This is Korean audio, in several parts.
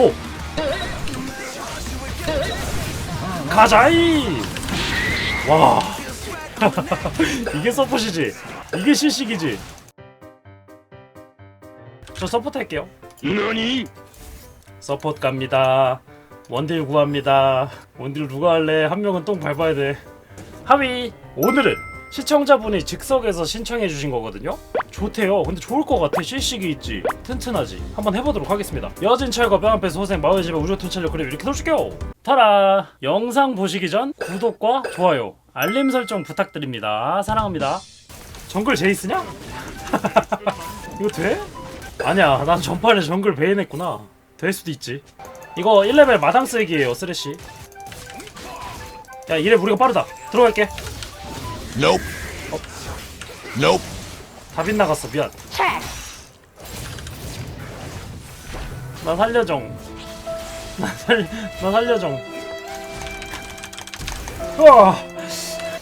고! 가자이! 와. 이게 서폿이지. 이게 실식이지. 저 서포트 할게요. 너니? 서포트 갑니다. 원딜 구합니다. 원딜 누가 할래? 한 명은 똥 밟아야 돼. 하위 오늘은 시청자분이 즉석에서 신청해 주신 거거든요. 좋대요. 근데 좋을 것 같아. 실식이 있지. 튼튼하지. 한번 해보도록 하겠습니다. 여진 철거 뼈 앞에 소생 마을 집에 우주 튼철력 그래 이렇게 넣어줄게요. 타라. 영상 보시기 전 구독과 좋아요, 알림 설정 부탁드립니다. 사랑합니다. 정글 제이스냐? 이거 돼? 아니야. 난 전판에 정글 베인했구나. 될 수도 있지. 이거 1레벨 마당 쓰기예요, 쓰레쉬. 야, 이래 우리가 빠르다. 들어갈게. Nope. Nope. 다 빗나갔어. 미안. 나 살려정. 나 살, 나 살려정. 우와.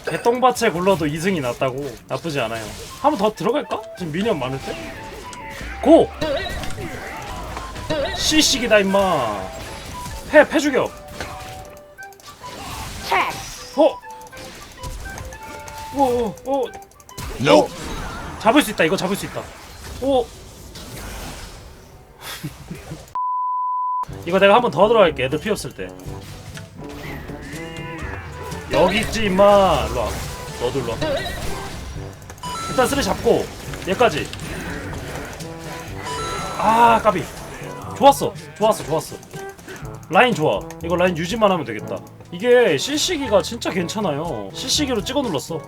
개똥밭에 굴러도 2승이 났다고 나쁘지 않아요. 한 번 더 들어갈까? 지금 미니언 많을 때? 고! 씨식이다 임마. 패, 패 죽여. 오, 오, 오, Nope. 잡을 수 있다. 이거 잡을 수 있다. 오. 이거 내가 한 번 더 들어갈게. 애들 피 없을 때. 여기 있지 임마. 일로 와. 너도 일로 와. 일단 쓰리 잡고 얘까지. 아 까비. 좋았어. 좋았어. 좋았어. 라인 좋아. 이거 라인 유지만 하면 되겠다. 이게 CC기가 진짜 괜찮아요. CC기로 찍어 눌렀어.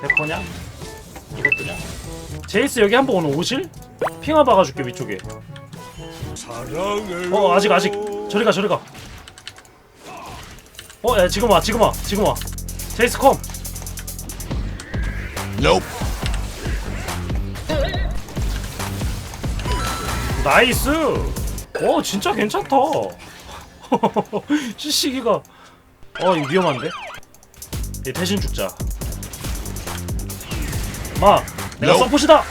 대퍼냐? 이것도냐? 제이스 여기 한번 오늘 오실? 핑화 박아줄게 위쪽에. 어 아직 아직 저리 가 저리 가 어, 야, 지금 와, 지금 와, 지금 와. 제이스 컴. Nope. 나이스. 오, 진짜 괜찮다. CC기가. 어, 이거 위험한데? 얘 대신 죽자. 마, 내가. 서폿이다.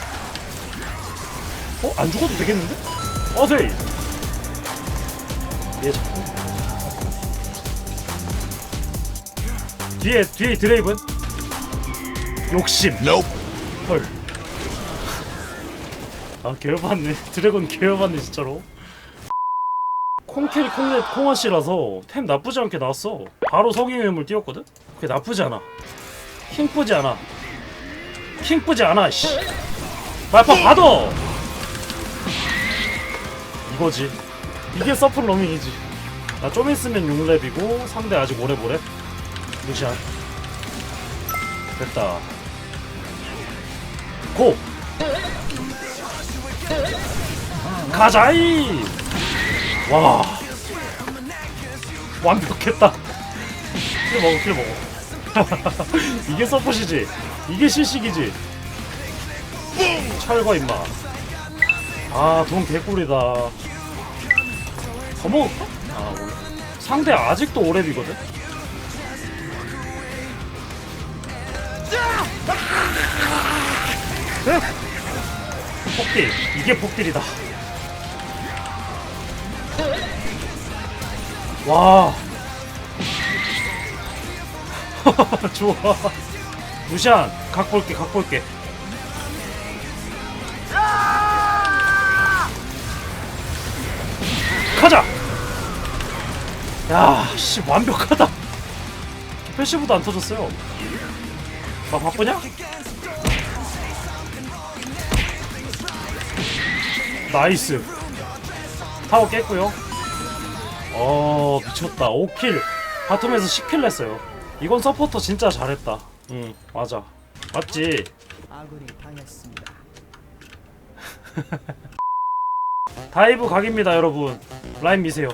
어, 안 죽어도 되겠는데? 어세이. 얘 잡고. 뒤에 뒤에 드레이븐. 욕심. Nope. 헐. 아 개열받네 드래곤 개열받네 진짜로 콩캐리 콩넷 콩아씨라서 템 나쁘지 않게 나왔어. 바로 성인 외물 띄웠거든? 그게 나쁘지 않아. 킹쁘지 않아. 킹쁘지 않아 씨. 말파 받아! 이거지. 이게 서플 로밍이지. 나 좀 있으면 6렙이고 상대 아직 오래 보래. 루시안 됐다. 고! 가자이! 와. 완벽했다. 킬 먹어 킬 먹어. 이게 서폿이지. 이게 실식이지. 철거 임마. 아돈 개꿀이다. 더 먹을까? 아 오늘 상대 아직도 오랩이거든? 네? 폭딜 이게 폭딜이다 와. 좋아. 루시안 각 볼게 각 볼게. 가자! 야 씨 완벽하다. 패시브도 안 터졌어요. 나 바쁘냐? 나이스. 타워 깼고요 어 미쳤다. 5킬. 바텀에서 10킬 냈어요. 이건 서포터 진짜 잘했다. 응 맞아. 맞지? 아군이 당했습니다. 다이브 각입니다 여러분. 라인 미세요.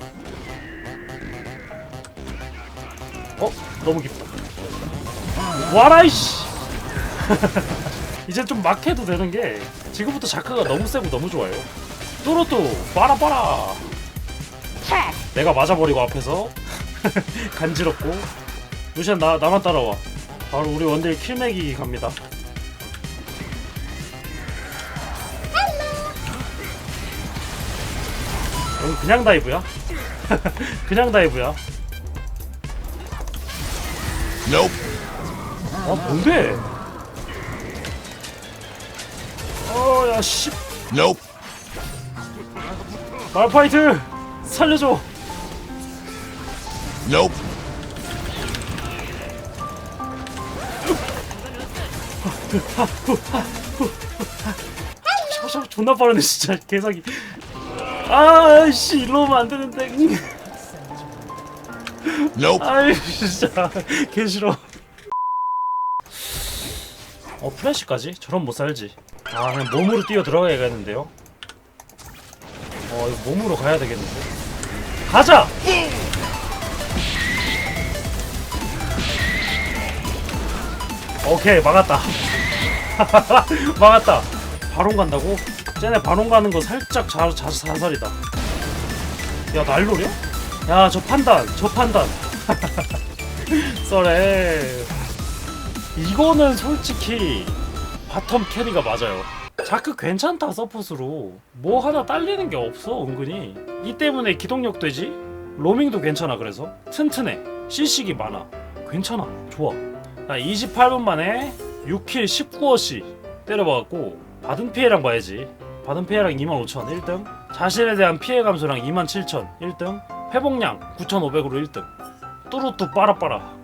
어? 너무 깊다. 와라 이씨! 이제 좀 막 해도 되는 게 지금부터 자크가 너무 세고 너무 좋아요. 뚜루뚜 빠라 빠라 내가 맞아버리고 앞에서. 간지럽고. 루시안 나, 나만 따라와. 바로 우리 원딜 킬맥이 갑니다. 여기 그냥 다이브야? 그냥 다이브야? Nope. 아 뭔데? 어야 씨. Nope. 말파이트! 살려줘 Nope. 저, 저, 존나 빠르네 진짜. 개사기. 아씨 일로 오면 안 되는데. Nope. 아이 진짜. 개 싫어. 어 플래시까지? 저런 못 살지. 아 그냥 몸으로 뛰어 들어가야겠는데요? 어 이거 몸으로 가야 되겠는데? 가자 오케이 막았다. 막았다. 바론 간다고? 쟤네 바론 가는 거 살짝 자, 자, 자살이다. 야 날로려? 야 저 판단 저 판단. 썰에. 이거는 솔직히 바텀 캐리가 맞아요. 자크 괜찮다 서폿으로. 뭐 하나 딸리는 게 없어 은근히. 이 때문에 기동력 되지? 로밍도 괜찮아 그래서? 튼튼해. CC기 많아. 괜찮아. 좋아 나 28분 만에 6킬 19어시 때려박았고 받은 피해랑 봐야지. 받은 피해랑 25,000 1등. 자신에 대한 피해 감소랑 27,000 1등. 회복량 9,500으로 1등. 뚜루뚜 빠라빠라